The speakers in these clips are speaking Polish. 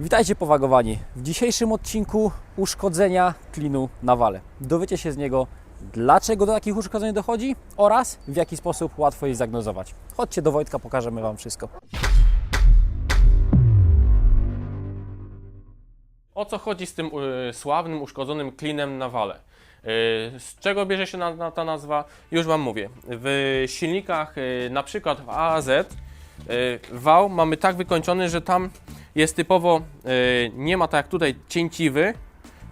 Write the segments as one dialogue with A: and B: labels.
A: Witajcie powagowani. W dzisiejszym odcinku uszkodzenia klinu na wale. Dowiecie się z niego, dlaczego do takich uszkodzeń dochodzi oraz w jaki sposób łatwo je zdiagnozować. Chodźcie do Wojtka, pokażemy Wam wszystko.
B: O co chodzi z tym y, sławnym, uszkodzonym klinem na wale? Y, z czego bierze się na, na ta nazwa? Już Wam mówię. W silnikach, y, na przykład w AAZ, wał mamy tak wykończony, że tam jest typowo, y, nie ma tak jak tutaj cięciwy,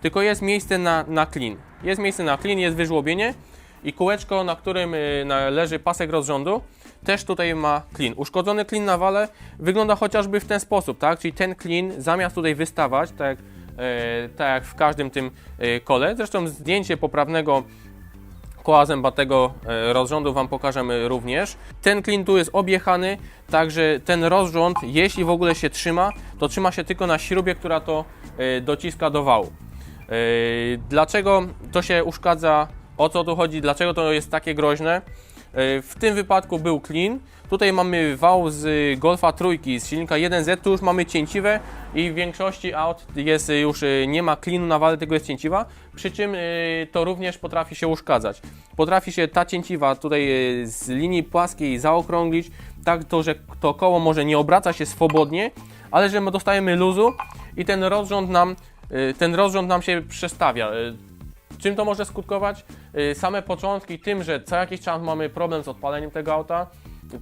B: tylko jest miejsce na, na. Jest miejsce na klin, jest wyżłobienie i kółeczko, na którym na- leży pasek rozrządu, też tutaj ma klin. Uszkodzony klin na wale wygląda chociażby w ten sposób, tak? Czyli ten klin zamiast tutaj wystawać, tak e, tak jak w każdym tym e, kole, zresztą zdjęcie poprawnego koła zębatego e, rozrządu Wam pokażemy również. Ten klin tu jest objechany, także ten rozrząd, jeśli w ogóle się trzyma, to trzyma się tylko na śrubie, która to e, dociska do wału. E, Dlaczego to się uszkadza? O co tu chodzi? Dlaczego to jest takie groźne? E, W tym wypadku był clean. Tutaj mamy wał z Golfa trójki, z silnika 1Z, tu już mamy cięciwe i w większości aut jest już e, nie ma cleanu na wale, tylko jest cięciwa, przy czym e, to również potrafi się uszkadzać. Potrafi się ta cięciwa tutaj e, z linii płaskiej zaokrąglić, tak to, że to koło może nie obraca się swobodnie, ale że my dostajemy luzu i ten rozrząd nam, e, ten rozrząd nam się przestawia. Czym to może skutkować? Y, Same początki tym, że co jakiś czas mamy problem z odpaleniem tego auta,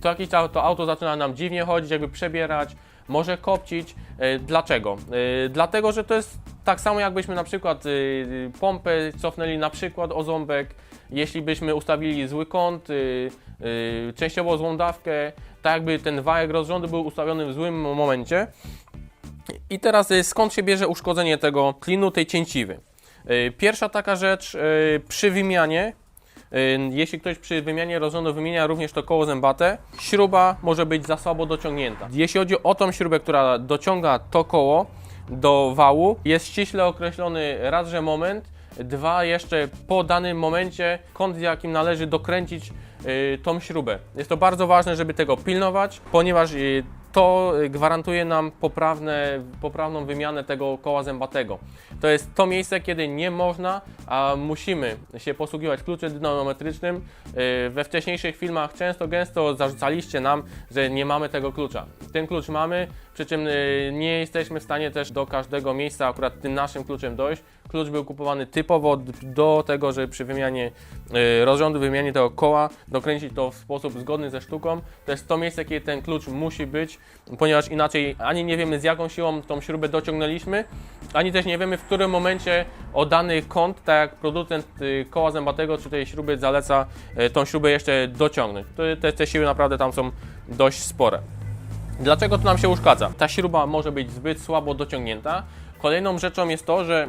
B: co jakiś czas to auto zaczyna nam dziwnie chodzić, jakby przebierać, może kopcić. Y, Dlaczego? Y, Dlatego, że to jest tak samo jakbyśmy na przykład pompę cofnęli na przykład o ząbek, jeśli byśmy ustawili zły kąt, częściowo złą dawkę, tak jakby ten wałek rozrządu był ustawiony w złym momencie. I teraz skąd się bierze uszkodzenie tego klinu, tej cięciwy? Y, Pierwsza taka rzecz, y, przy wymianie, y, jeśli ktoś przy wymianie rozrządu wymienia również to koło zębate, śruba może być za słabo dociągnięta. Jeśli chodzi o tą śrubę, która dociąga to koło do wału, jest ściśle określony raz, że moment, dwa jeszcze po danym momencie kąt, jakim należy dokręcić tą śrubę. Jest to bardzo ważne, żeby tego pilnować, ponieważ to y, gwarantuje nam poprawne, poprawną wymianę tego koła zębatego. To jest to miejsce, kiedy nie można, a musimy się posługiwać kluczem dynamometrycznym. Y, We wcześniejszych filmach często, gęsto zarzucaliście nam, że nie mamy tego klucza. Ten klucz mamy, przy czym y, nie jesteśmy w stanie też do każdego miejsca akurat tym naszym kluczem dojść. Klucz był kupowany typowo do tego, żeby przy wymianie y, rozrządu, wymianie tego koła dokręcić to w sposób zgodny ze sztuką. To jest to miejsce, kiedy ten klucz musi być, ponieważ inaczej ani nie wiemy z jaką siłą tą śrubę dociągnęliśmy, ani też nie wiemy w którym momencie o dany kąt, tak jak producent y, koła zębatego czy tej śruby zaleca y, tą śrubę jeszcze dociągnąć. Te, te siły naprawdę tam są dość spore. Dlaczego to nam się uszkadza? Ta śruba może być zbyt słabo dociągnięta. Kolejną rzeczą jest to, że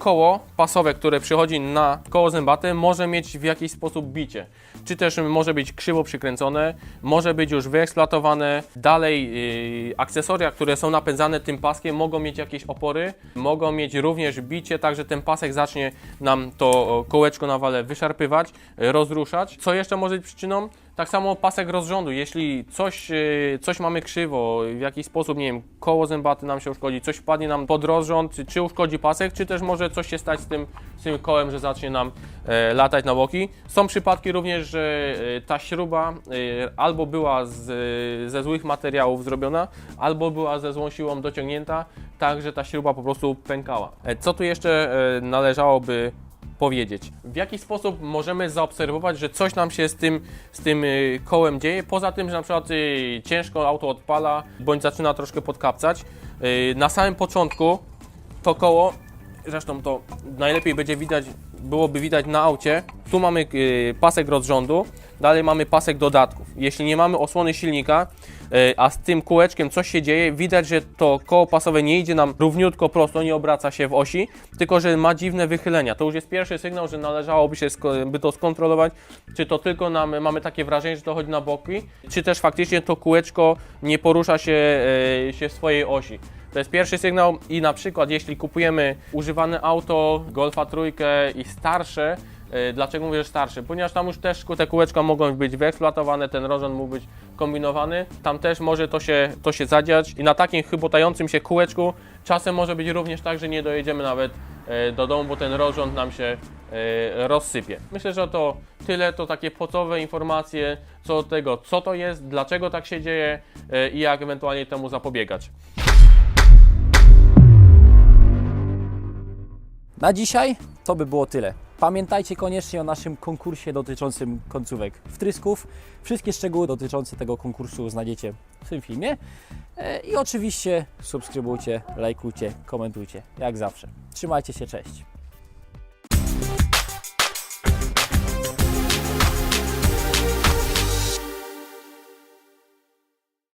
B: koło pasowe, które przychodzi na koło zębate, może mieć w jakiś sposób bicie. Czy też może być krzywo przykręcone, może być już wyeksploatowane. Dalej yy, akcesoria, które są napędzane tym paskiem, mogą mieć jakieś opory, mogą mieć również bicie, tak że ten pasek zacznie nam to kołeczko na wale wyszarpywać, rozruszać. Co jeszcze może być przyczyną? Tak samo pasek rozrządu, jeśli coś, yy, coś mamy krzywo, w jakiś sposób, nie wiem, koło zębaty nam się uszkodzi, coś wpadnie nam pod rozrząd, czy, uszkodzi pasek, czy też może coś się stać z tym, z tym kołem, że zacznie nam e, latać na boki. Są przypadki również, że e, ta śruba e, albo była z, ze złych materiałów zrobiona, albo była ze złą siłą dociągnięta, tak że ta śruba po prostu pękała. E, co tu jeszcze e, należałoby powiedzieć. W jaki sposób możemy zaobserwować, że coś nam się z tym, z tym y, kołem dzieje, poza tym, że na przykład y, ciężko auto odpala, bądź zaczyna troszkę podkapcać. Y, Na samym początku to koło, zresztą to najlepiej będzie widać, byłoby widać na aucie, tu mamy pasek rozrządu, dalej mamy pasek dodatków. Jeśli nie mamy osłony silnika, a z tym kółeczkiem coś się dzieje, widać, że to koło pasowe nie idzie nam równiutko prosto, nie obraca się w osi, tylko że ma dziwne wychylenia. To już jest pierwszy sygnał, że należałoby się by to skontrolować, czy to tylko nam, mamy takie wrażenie, że to chodzi na boki, czy też faktycznie to kółeczko nie porusza się, y, się w swojej osi. To jest pierwszy sygnał i na przykład jeśli kupujemy używane auto, Golfa trójkę i starsze, E, Dlaczego mówię, że starszy? Ponieważ tam już też te kółeczka mogą być wyeksploatowane, ten rozrząd mógł być kombinowany. Tam też może to się, to się zadziać i na takim chybotającym się kółeczku czasem może być również tak, że nie dojedziemy nawet e, do domu, bo ten rozrząd nam się e, rozsypie. Myślę, że to tyle, to takie podstawowe informacje co do tego, co to jest, dlaczego tak się dzieje i jak ewentualnie temu zapobiegać.
A: Na dzisiaj to by było tyle. Pamiętajcie koniecznie o naszym konkursie dotyczącym końcówek wtrysków. Wszystkie szczegóły dotyczące tego konkursu znajdziecie w tym filmie. E, I oczywiście subskrybujcie, lajkujcie, komentujcie, jak zawsze. Trzymajcie się, cześć.